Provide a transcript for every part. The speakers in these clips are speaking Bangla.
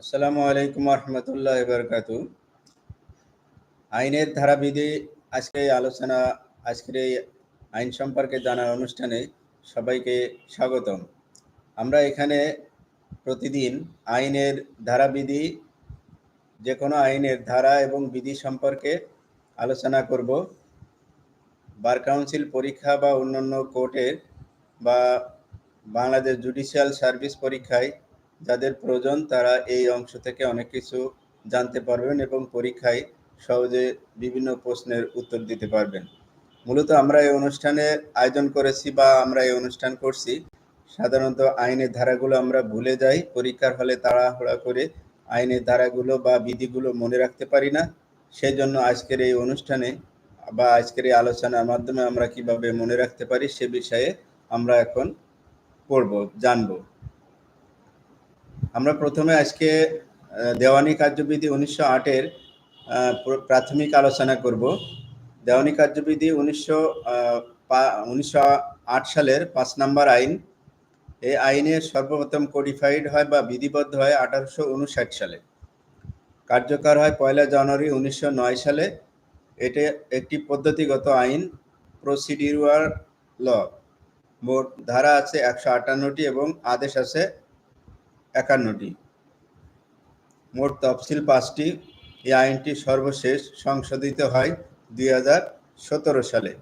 আসসালামু আলাইকুম রহমতুল্লাহ বরকাত আইনের ধারাবিধি আজকে আলোচনা, আজকের এই আইন সম্পর্কে জানার অনুষ্ঠানে সবাইকে স্বাগতম। আমরা এখানে প্রতিদিন আইনের ধারাবিধি যে কোনো আইনের ধারা এবং বিধি সম্পর্কে আলোচনা করব। বার কাউন্সিল পরীক্ষা বা অন্যান্য কোর্টের বা বাংলাদেশ জুডিশিয়াল সার্ভিস পরীক্ষায় যাদের প্রয়োজন তারা এই অংশ থেকে অনেক কিছু জানতে পারবেন এবং পরীক্ষায় সহজে বিভিন্ন প্রশ্নের উত্তর দিতে পারবেন। মূলত আমরা এই অনুষ্ঠানে আয়োজন করেছি বা আমরা এই অনুষ্ঠান করছি। সাধারণত আইনের ধারাগুলো আমরা ভুলে যাই, পরীক্ষার হলে তাড়াহুড়া করে আইনের ধারাগুলো বা বিধিগুলো মনে রাখতে পারি না। সেই জন্য আজকের এই অনুষ্ঠানে বা আজকের এই আলোচনার মাধ্যমে আমরা কীভাবে মনে রাখতে পারি সে বিষয়ে আমরা এখন পড়ব, জানব। আমরা প্রথমে আজকে দেওয়ানি কার্যবিধি উনিশশো আটের প্রাথমিক আলোচনা করব। দেওয়ানি কার্যবিধি উনিশশো উনিশশো আট সালের পাঁচ নম্বর আইন। এই আইনে সর্বপ্রথম কোডিফাইড হয় বা বিধিবদ্ধ হয় আঠারোশো উনষাট সালে। কার্যকর হয় পয়লা জানুয়ারি উনিশশো নয় সালে। এটি একটি পদ্ধতিগত আইন প্রসিডিউরার ল মোট ধারা আছে একশো আটান্নটি এবং আদেশ আছে একান্নটি। মোট তফসিল পাঁচটি। এই আইনটি সর্বশেষ সংশোধিত হয় দুই হাজার সতেরো সালে।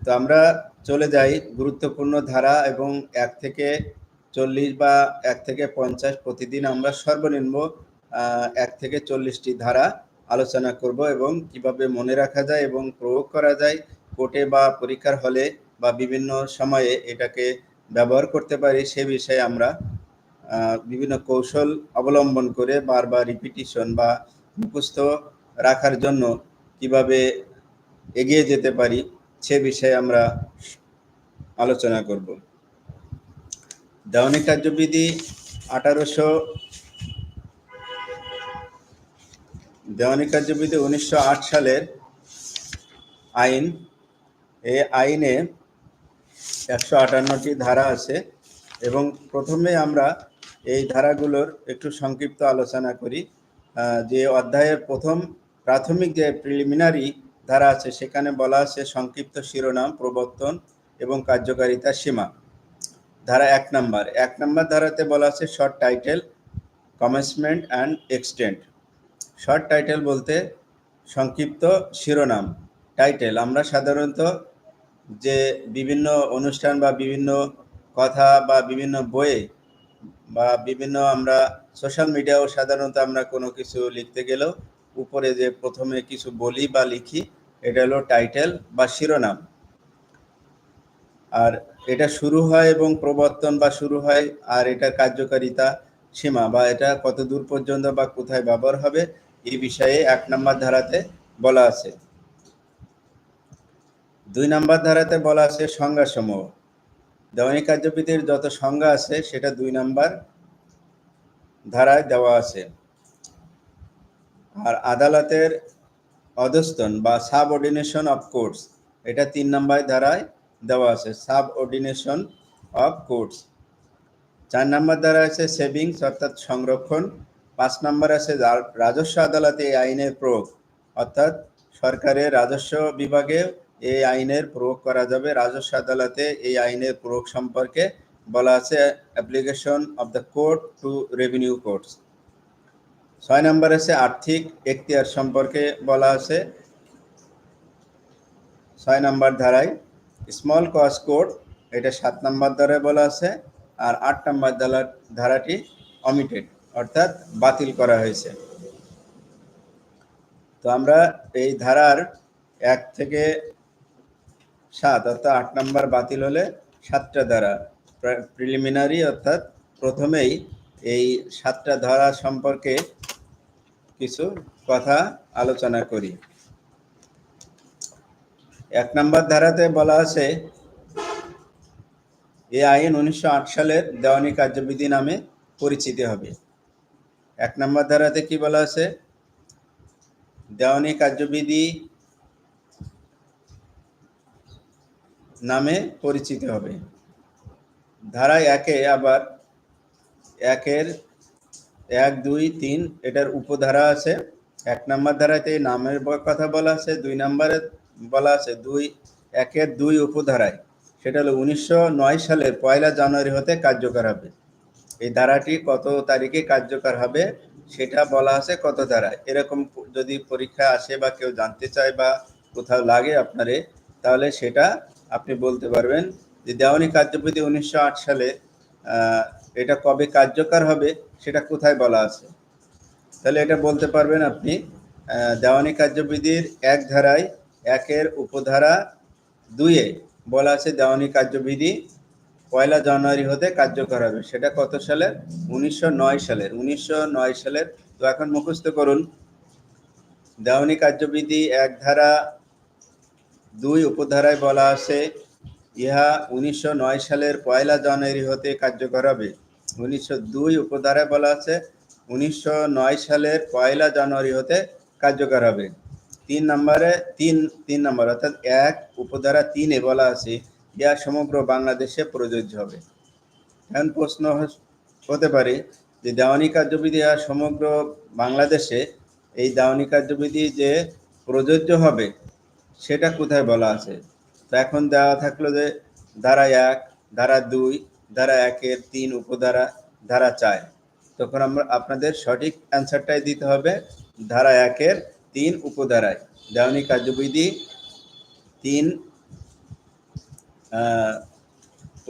তো আমরা চলে যাই গুরুত্বপূর্ণ ধারা এবং এক থেকে চল্লিশ বা এক থেকে পঞ্চাশ প্রতিদিন আমরা সর্বনিম্ন এক থেকে চল্লিশটি ধারা আলোচনা করব এবং কীভাবে মনে রাখা যায় এবং প্রয়োগ করা যায় কোর্টে বা পরীক্ষার হলে বা বিভিন্ন সময়ে এটাকে ব্যবহার করতে পারি, সে বিষয়ে আমরা বিভিন্ন কৌশল অবলম্বন করে বারবার রিপিটিশন বা মুখস্থ রাখার জন্য কীভাবে এগিয়ে যেতে পারি, সে বিষয়ে আমরা আলোচনা করব। দেওয়ানি কার্যবিধি আঠারোশো দেওয়ানি কার্যবিধি উনিশশো আট সালের আইন এই আইনে একশো আটান্নটি ধারা আছে এবং প্রথমে আমরা এই ধারাগুলোর একটু সংক্ষিপ্ত আলোচনা করি। যে অধ্যায়ের প্রথম প্রাথমিক যে প্রিলিমিনারি ধারা আছে, সেখানে বলা আছে সংক্ষিপ্ত শিরোনাম, প্রবর্তন এবং কার্যকারিতা সীমা। ধারা এক নাম্বার। এক নাম্বার ধারাতে বলা আছে short title commencement and extent. Short title বলতে সংক্ষিপ্ত শিরোনাম, টাইটেল। আমরা সাধারণত যে বিভিন্ন অনুষ্ঠান বা বিভিন্ন কথা বা বিভিন্ন বইয়ে বা বিভিন্ন আমরা সোশ্যাল মিডিয়াও সাধারণত আমরা কোনো কিছু লিখতে গেলেও উপরে যে প্রথমে কিছু বলি বা লিখি, এটা হলো টাইটেল বা শিরোনাম। আর এটা শুরু হয় এবং প্রবর্তন বা শুরু হয়, আর এটা কার্যকারিতা সীমা বা এটা কত দূর পর্যন্ত বা কোথায় ব্যবহার হবে, এই বিষয়ে এক নম্বর ধারাতে বলা আছে। দুই নাম্বার ধারাতে বলা আছে সংজ্ঞা সমূহ দেওয়ানি কার্যবিধির যত সংজ্ঞা আছে, সেটা দুই নাম্বার ধারায় দেওয়া আছে। আর আদালতের অধস্তন বা সাব অর্ডিনেশন অফ কোর্টস, এটা তিন নাম্বার ধারায় দেওয়া আছে সাব অর্ডিনেশন অফ কোর্টস। চার নাম্বার ধারা আছে সেভিংস, অর্থাৎ সংরক্ষণ। পাঁচ নাম্বার আছে রাজস্ব আদালতে এই আইনের প্রয়োগ, অর্থাৎ সরকারের রাজস্ব বিভাগে এই আইনের প্রয়োগ করা যাবে। রাজস্ব আদালতে এই আইনের প্রয়োগ সম্পর্কে বলা আছে application of the court to revenue courts ছয় নম্বর আছে, আর্থিক এখতিয়ার সম্পর্কে বলা আছে। ছয় নম্বর ধারায় স্মল কস কোর্ট এটা সাত নম্বর ধারায় বলা আছে, আর আট নম্বর ধারাটি অমিটেড অর্থাৎ বাতিল করা হয়েছে। তো আমরা এই ধারার এক থেকে সাত, অর্থাৎ আট নম্বর বাতিল হলে সাতটা ধারা। প্রিলিমিনারি অর্থাৎ প্রথমেই এই সাতটা ধারা সম্পর্কে কিছু কথা আলোচনা করি। এক নম্বর ধারাতে বলা আছে এই আইন উনিশশো আট সালের দেওয়ানি কার্যবিধি নামে পরিচিতি হবে। এক নম্বর ধারাতে কি বলা আছে, দেওয়ানি কার্যবিধি নামে পরিচিত হবে। ধারায় একে আবার একের এক, দুই, তিন, এটার উপধারা আছে। এক নম্বর ধারাতে নামের কথা বলা আছে, দুই নম্বরে বলা আছে, দুই, একের দুই উপধারায়। সেটা হলো উনিশশো নয় সালের পয়লা জানুয়ারি হতে কার্যকর হবে। এই ধারাটি কত তারিখে কার্যকর হবে সেটা বলা আছে কত ধারায়। এরকম যদি পরীক্ষা আসে বা কেউ জানতে চায় বা কোথাও লাগে আপনারে, তাহলে সেটা আপনি বলতে পারবেন যে দেওয়ানি কার্যবিধি উনিশশো আট সালে এটা কবে কার্যকর হবে সেটা কোথায় বলা আছে? তাহলে এটা বলতে পারবেন আপনি দেওয়ানি কার্যবিধির এক ধারায়, একের উপধারা দুইয়ে বলা আছে দেওয়ানি কার্যবিধি পয়লা জানুয়ারি হতে কার্যকর হবে। সেটা কত সালের? উনিশশো নয় সালের। উনিশশো নয় সালের, তো এখন মুখস্থ করুন। দেওয়ানি কার্যবিধি এক ধারা দুই উপধারায় বলা আছে, ইহা উনিশশো নয় সালের পয়লা জানুয়ারি হতে কার্যকর হবে। উনিশশো দুই উপধারায় বলা আছে, উনিশশো নয় সালের পয়লা জানুয়ারি হতে কার্যকর হবে। তিন নম্বরে, তিন তিন নম্বর, অর্থাৎ এক উপধারা তিনে বলা আছে, ইহা সমগ্র বাংলাদেশে প্রযোজ্য হবে। এখন প্রশ্ন হতে পারে যে দেওয়ানি কার্যবিধি আর সমগ্র বাংলাদেশে এই দেওয়ানি কার্যবিধি যে প্রযোজ্য হবে সেটা কোথায় বলা আছে? তো এখন দেওয়া থাকল যে ধারা এক, ধারা দুই, ধারা একের তিন উপধারা, ধারা চার। তখন আমরা আপনাদের সঠিক অ্যান্সারটাই দিতে হবে ধারা একের তিন উপধারায়। দেওয়ানি কার্যবিধি তিন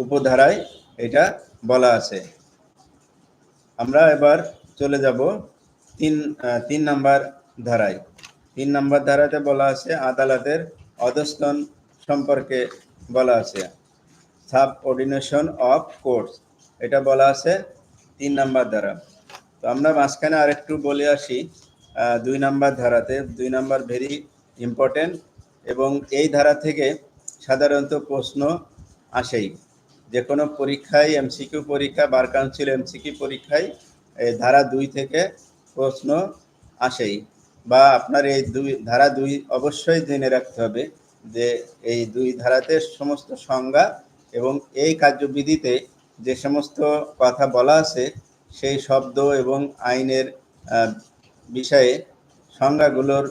উপধারায় এটা বলা আছে। আমরা এবার চলে যাব তিন তিন নাম্বার ধারায়। তিন নাম্বার ধারাতে বলা আছে, আদালতের অধস্তন সম্পর্কে বলা আছে। সাব অর্ডিনেশন অফ কোর্টস, এটা বলা আছে তিন নাম্বার ধারা। তো আমরা মাঝখানে আরেকটু বলে আসি দুই নাম্বার ধারাতে। দুই নাম্বার ভেরি ইম্পর্টেন্ট এবং এই ধারা থেকে সাধারণত প্রশ্ন আসেই। যে কোনো পরীক্ষায়, এমসিকিউ পরীক্ষা, বার কাউন্সিল এমসিকিউ পরীক্ষায় এই ধারা দুই থেকে প্রশ্ন আসেই। বা আপনার এই দুই, ধারা দুই অবশ্যই জেনে রাখতে হবে যে এই দুই ধারাতে সমস্ত সংজ্ঞা এবং এই কার্যবিধিতে যে সমস্ত কথা বলা আছে, সেই শব্দ এবং আইনের বিষয়ে সংজ্ঞাগুলোর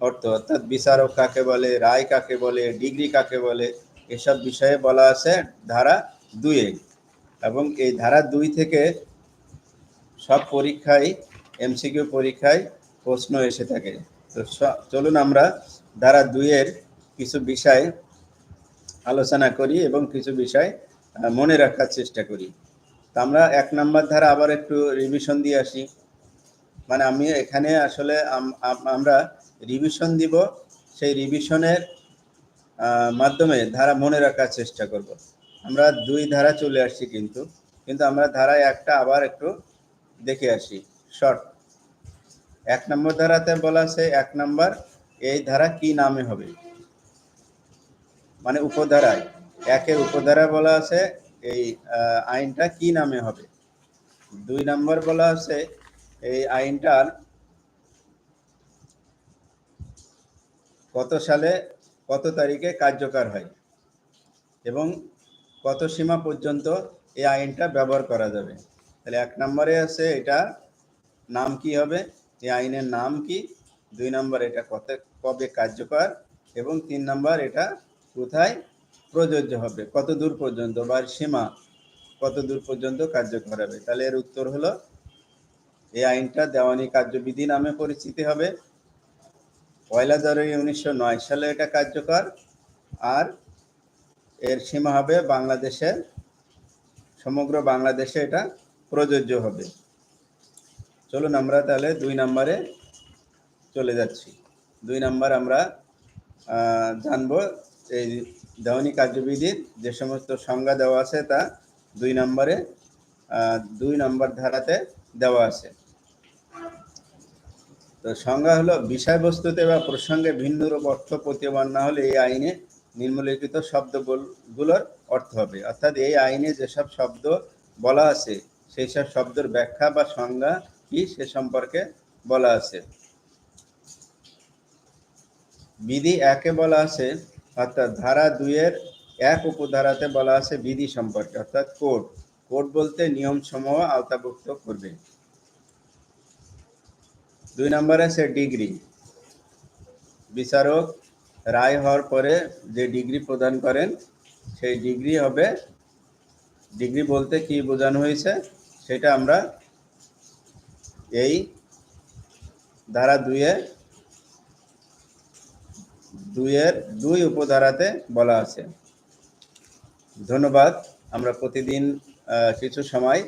অর্থ, অর্থাৎ বিচারক কাকে বলে, রায় কাকে বলে, ডিগ্রি কাকে বলে, এসব বিষয়ে বলা আছে ধারা দুইয়ে। এবং এই ধারা দুই থেকে সব পরীক্ষায় এমসিকিউ পরীক্ষায় প্রশ্ন এসে থাকে। তো চলুন আমরা ধারা দুইয়ের কিছু বিষয় আলোচনা করি এবং কিছু বিষয় মনে রাখার চেষ্টা করি। তো আমরা এক নম্বর ধারা আবার একটু রিভিশন দিয়ে আসি। মানে আমি এখানে আসলে আম- আম- আমরা রিভিশন দিব সেই রিভিশনের মাধ্যমে ধারা মনে রাখার চেষ্টা করব। আমরা দুই ধারা চলে আসছি কিন্তু কিন্তু আমরা ধারায় একটা আবার একটু দেখে আসি। শর্ট এক নম্বর ধারাতে বলা আছে, এক নম্বর, এই ধারা কি নামে হবে? মানে উপধারায়, একের উপধারা বলা আছে, এই আইনটা কি নামে হবে? দুই নম্বর বলা আছে, এই আইনটার কত সালে, কত তারিখে কার্যকর হয়? এবং কত সীমা পর্যন্ত এই আইনটা ব্যবহার করা যাবে? তাহলে এক নম্বরে আছে, এটা নাম কি হবে? এই আইনের নাম কি? দুই নম্বর, এটা কত, কবে কার্যকর? এবং তিন নম্বর, এটা কোথায় প্রযোজ্য হবে? কত দূর পর্যন্ত বা সীমা কত দূর পর্যন্ত কার্যকর হবে? তাহলে এর উত্তর হলো, এই আইনটা দেওয়ানি কার্যবিধি নামে পরিচিতি হবে। পয়লা জানুয়ারি উনিশশো নয় সালে এটা কার্যকর। আর এর সীমা হবে বাংলাদেশের, সমগ্র বাংলাদেশে এটা প্রযোজ্য হবে। চলুন আমরা তাহলে দুই নম্বরে চলে যাচ্ছি। দুই নাম্বার আমরা জানব এই দেওয়ানি কার্যবিধির যে সমস্ত সংজ্ঞা দেওয়া আছে তা দুই নম্বরে দুই নম্বর ধারাতে দেওয়া আছে। তো সংজ্ঞা হলো, বিষয়বস্তুতে বা প্রসঙ্গে ভিন্ন রূপ অর্থ প্রতীয়মান না হলে এই আইনে নিম্নলিখিত শব্দগুলোর অর্থ হবে। অর্থাৎ এই আইনে যেসব শব্দ বলা আছে সেই সব শব্দের ব্যাখ্যা বা সংজ্ঞা কি সে সম্পর্কে বলা আছে? বিধি একে বলা আছে, অর্থাৎ ধারা দুইয়ের এক উপধারাতে বলা আছে বিধি সম্পর্কে, অর্থাৎ কোড। কোড বলতে নিয়ম সমূহ আওতাভুক্ত করবে। দুই নম্বরে আছে ডিগ্রি। বিচারক রায় হওয়ার পরে যে ডিগ্রি প্রদান করেন, সেই ডিগ্রি হবে, ডিগ্রি বলতে কি বোঝানো হয়েছে, সেটা আমরা এই ধারা দুইয়ে দুইয়ের দুই উপধারাতে বলা আছে। ধন্যবাদ, আমরা প্রতিদিন কিছু সময়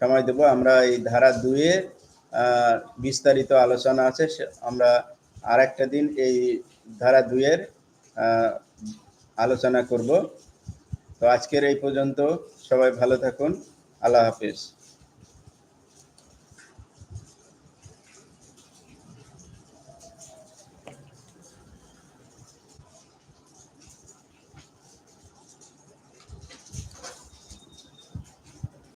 সময় দেব। আমরা এই ধারা দুইয়ে বিস্তারিত আলোচনা আছে। আমরা আর একটা দিন এই ধারা দুইয়ের আলোচনা করব। তো আজকের এই পর্যন্ত সবাই ভালো থাকুন। আল্লাহ হাফিজ।